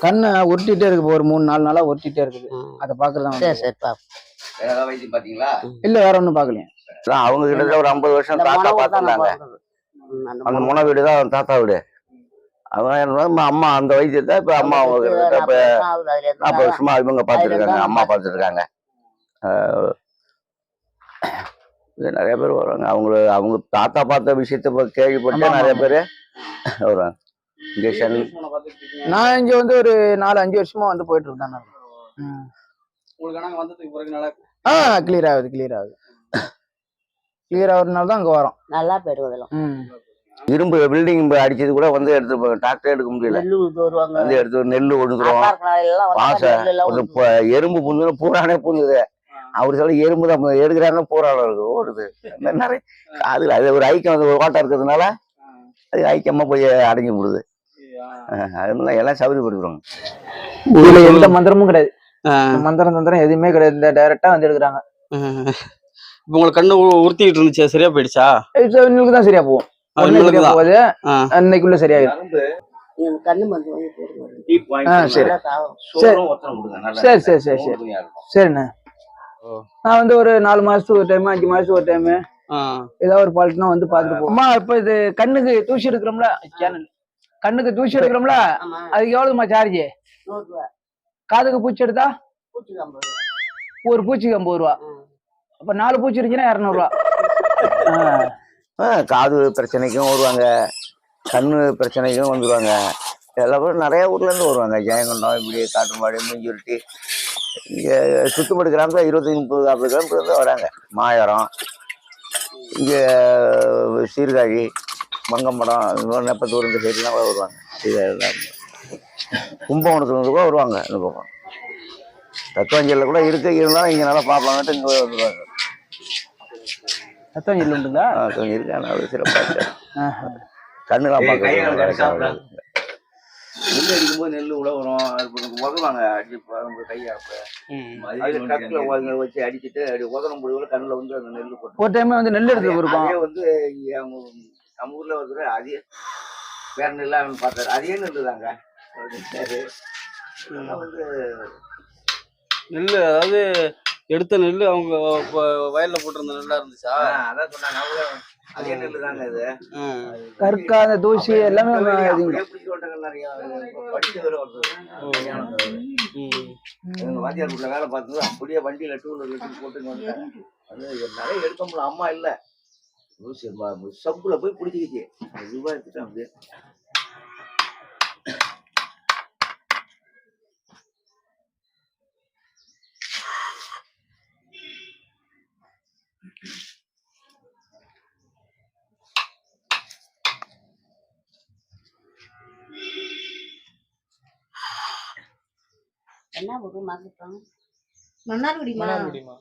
கண்ணை உருட்டிட்டே இருக்கு இப்ப ஒரு மூணு நாலு நாளா உருட்டிட்டே இருக்குது. அதை பாக்குறதா சரி சரி பா வேற ஏதாவது வைத்தியம் பாத்தீங்களா இல்ல வேற ஒண்ணும் பாக்கலையா அதான் அவங்க கிட்ட ஒரு ஐம்பது வருஷம் தாத்தா பார்த்துருந்தாங்க. அந்த. முனை வீடு தான் தாத்தா வீடு. பண்ணா, அம்மா அந்த வைத்தியத்தை இப்ப அம்மா அவங்க இப்ப நாற்பது வருஷம் இவங்க அதுல அம்மா இது நிறைய பேர் வருவாங்க. அவங்க அவங்க தாத்தா பார்த்த விஷயத்த இப்ப கேள்விப்பட்டு நிறைய. பேர் வருவாங்க. இங்க நான் இங்க வந்து ஒரு நாலு அஞ்சு வருஷமா வந்து போயிட்டு இருக்கேன் நான். ஆ கிளியர் ஆகுது கிளியர் ஆகுது. கிளியர் ஆகுறதுனால தான் அங்க வரோம். நல்லா ம். இரும்பு பில்டிங் அடிச்சது கூட வந்து எடுத்து டாக்டர் எடுக்க முடியல. வந்து எடுத்து நெல் ஒடுக்குறோம் பாசை எறும்பு புந்து பூரானே புந்துது அவர் சொல்ல எறும்பு தான் எடுக்கிறாங்க பூரான இருக்கு ஓடுது. நிறைய அதுல அது ஒரு ஐக்கியம் அது ஒரு ஓட்டம் இருக்கிறதுனால அது ஐக்கியமா போய் அடங்கி விடுது அஹ் அதனால எல்லாம் சௌகரியப்படுத்துறோம் இதுல எந்த மந்திரமும் கிடையாது. மந்திரம் தந்திரம் எதுவுமே கிடையாது. இந்த டைரக்டா வந்து எடுக்கிறாங்க. இப்போ உங்களுக்கு கண்ணு உறுத்திக்கிட்டு இருந்துச்சு. சரியா போயிடுச்சா? இன்னைக்கு தான் சரியா போகும். அது. போகுது. ஆ. இன்னைக்குள்ள சரியாயிடும் சரி. சரி. சரி சரி. சரிண்ணே. நான் வந்து ஒரு நாலு மாசத்துக்கு ஒரு டைம் அஞ்சு மாசத்துக்கு ஒரு டைம். ஏதாவது ஒரு பால்ட்னா வந்து பாத்துட்டு போவோம். அம்மா இப்ப இது கண்ணுக்கு தூசி எடுக்கிறோம்ல. சேனல் கண்ணுக்கு தூசி எடுக்கிறோம்ல அதுக்கு எவ்வளவுமா சார்ஜ் காதுக்கு பூச்சி எடுத்தா? ஒரு பூச்சிக்கு ஐம்பது ரூபா. அப்ப நாலு பூச்சி இருந்துச்சுன்னா இரநூறுவா. ஆ, காது பிரச்சனைக்கும் வருவாங்க. கண்ணு பிரச்சனைக்கும் வந்துருவாங்க. எல்லா பேரும் நிறைய ஊர்ல இருந்து வருவாங்க. ஜெயங்கொண்டம் இப்படி காட்டுமாடு மீஞ்சுருட்டி. இங்க சுத்துப்பட்டு கிராமத்துல இருபத்தஞ்சி முப்பது நாற்பது கிராமத்துல இருந்து வராங்க. மாயரம். இங்க சீர்காழி. மங்கம்படம் இந்த மாதிரி நெப்பத்தூர் இந்த சைட்லாம் வருவாங்க. கும்பகோணத்துல இருந்து கூட வருவாங்க இந்த பக்கம் தத்துவஞ்சலில் கூட இருக்கு இருந்தாலும் இங்க நல்லா பார்ப்பாங்கன்ட்டு இங்க வந்துருவாங்க ரத்தம் இல்லை உண்டுங்களா கொஞ்சம் இருக்கு ஆனால் அது சிறப்பாக. கண்ணுலாம். பார்க்க நெல் அடிக்கும்போது நெல் உழவுறோம் உதவாங்க அடி நம்ம கையாப்ப கட்டில் உதங்க வச்சு அடிச்சுட்டு அப்படி உதறும் போது கூட கண்ணில் வந்து அந்த நெல் போட்டு ஒரு டைம் வந்து நெல் எடுத்து அதே வந்து இங்க அவங்க நம்ம ஊர்ல வந்து அதே வேற நெல்லாம் பார்த்தாரு. அதே நெல் தாங்க சரி அதெல்லாம் வந்து நெல்லு அதாவது எடுத்த நெல்லு அவங்க வயல்ல போட்டிருந்த நெல்லா இருந்துச்சா? அதான் சொன்னாங்க. அவங்க அதே நெல் தாங்க இது? ம். கற்கா அந்த தூசி எல்லாமே இதுங்க. அப்படியே பிடிச்சு விட்டாங்க நிறைய படிச்சு வர வருது ம். எங்க வாத்தியார் வீட்டுல வேலை பார்த்தது அப்படியே வண்டியில டூ வீலர் போட்டு அது நிறைய எடுக்க முடியல. அம்மா இல்ல. சப்புல போய் பிடிச்சிக்கிச்சு ரூபாய் எடுத்துட்டான் அப்படியே. என்ன ஒரு மாசம்? மன்னார்குடிமா.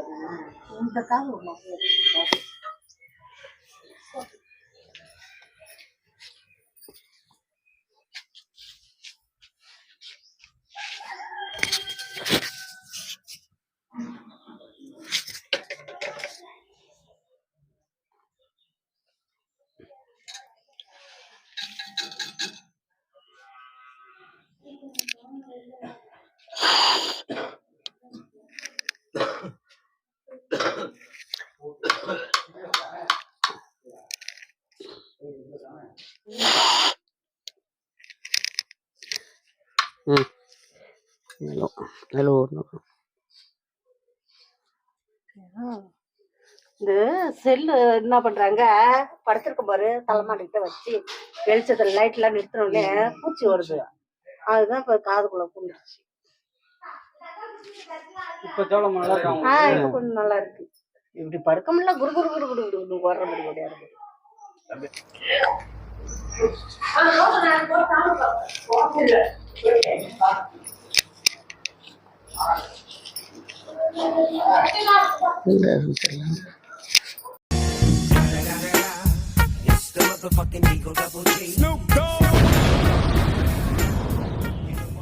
மன்னார்குடிமா. இந்த காலம் நெல்லு ஊறணும். இந்த செல்லு என்ன பண்றாங்க? படுத்திருக்கும் பாரு தலைமாட்டிக்கிட்ட வச்சு வெளிச்சத்துல லைட் எல்லாம் நிறுத்தினோடனே பூச்சி வருது. அதுதான் இப்ப காதுக்குள்ள பூந்துருச்சு ஆஹ் இப்ப கொஞ்சம் நல்லா இருக்கு. இப்படி படுக்க முடியல குடு குடு குடு குடு குடு வர்ற மாதிரி the Snoop Dogg.